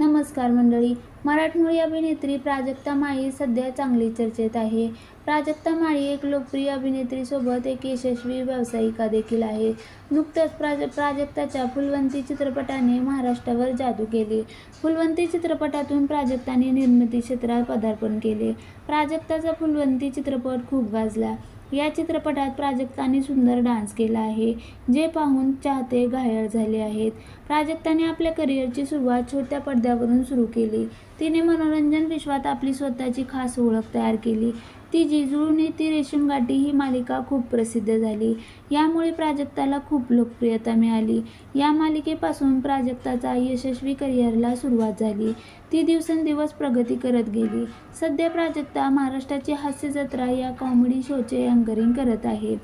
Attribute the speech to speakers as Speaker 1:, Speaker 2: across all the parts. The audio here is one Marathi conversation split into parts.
Speaker 1: 那 नमस्कार मंडळी. मराठमोळी अभिनेत्री प्राजक्ता माळी सध्या चांगली चर्चेत आहे. प्राजक्ता माळी एक लोकप्रिय अभिनेत्रीसोबत एक यशस्वी व्यावसायिका देखील आहे. नुकतंच प्राज प्राजक्ताच्या फुलवंती चित्रपटाने महाराष्ट्रावर जादू केली. फुलवंती चित्रपटातून प्राजक्ताने निर्मिती क्षेत्रात पदार्पण केले. प्राजक्ताचा फुलवंती चित्रपट खूप गाजला. या चित्रपटात प्राजक्ताने सुंदर डान्स केला आहे जे पाहून चाहते घायाळ झाले आहेत. प्राजक्ताने आपल्या करिअरची सुरुवात छोट्या पडद्यावर करून सुरू केली. तिने मनोरंजन विश्वात आपली स्वतःची खास ओळख तयार केली. ती जिजुळून ती रेशीमगाठी ही मालिका खूप प्रसिद्ध झाली. यामुळे प्राजक्ताला खूप लोकप्रियता मिळाली. या मालिकेपासून प्राजक्ताचा यशस्वी करिअरला सुरुवात झाली. ती दिवसेंदिवस प्रगती करत गेली. सध्या प्राजक्ता महाराष्ट्राची हास्य जत्रा या कॉमेडी शोचे अँकरिंग करत आहे.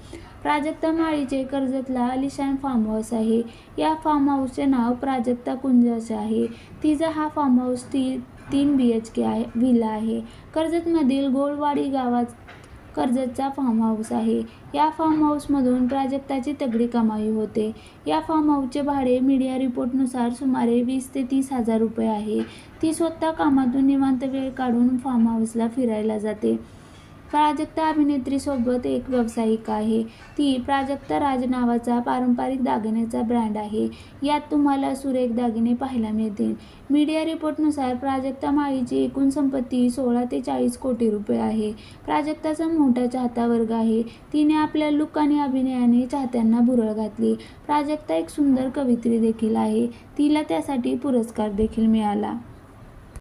Speaker 1: प्राजक्ता माळीचे कर्जतला अलिशान फार्म हाऊस आहे. या फार्म हाऊसचे नाव प्राजक्ता कुंज असे आहे. तिचा हा फार्म हाऊस ती तीन बी एच के आहे विला आहे. कर्जतमधील गोळवाडी गावात कर्जतचा फार्म हाऊस आहे. या फार्म हाऊसमधून प्राजक्ताची तगडी कमाई होते. या फार्म हाऊसचे भाडे मीडिया रिपोर्टनुसार सुमारे वीस ते तीस हजार रुपये आहे. ती स्वतः कामातून निवांत वेळ काढून फार्म हाऊसला फिरायला जाते. प्राजक्ता अभिनेत्रीसोबत एक व्यावसायिका आहे. ती प्राजक्ता राज नावाचा पारंपरिक दागिन्याचा ब्रँड आहे. यात तुम्हाला सुरेख दागिने पाहायला मिळतील. मीडिया रिपोर्टनुसार प्राजक्ता माळीची एकूण संपत्ती सोळा ते चाळीस कोटी रुपये आहे. प्राजक्ताचा मोठा चाहता वर्ग आहे. तिने आपल्या लुक आणि अभिनयाने चाहत्यांना भुरळ घातली. प्राजक्ता एक सुंदर कवित्री देखील आहे. तिला त्यासाठी पुरस्कार देखील मिळाला.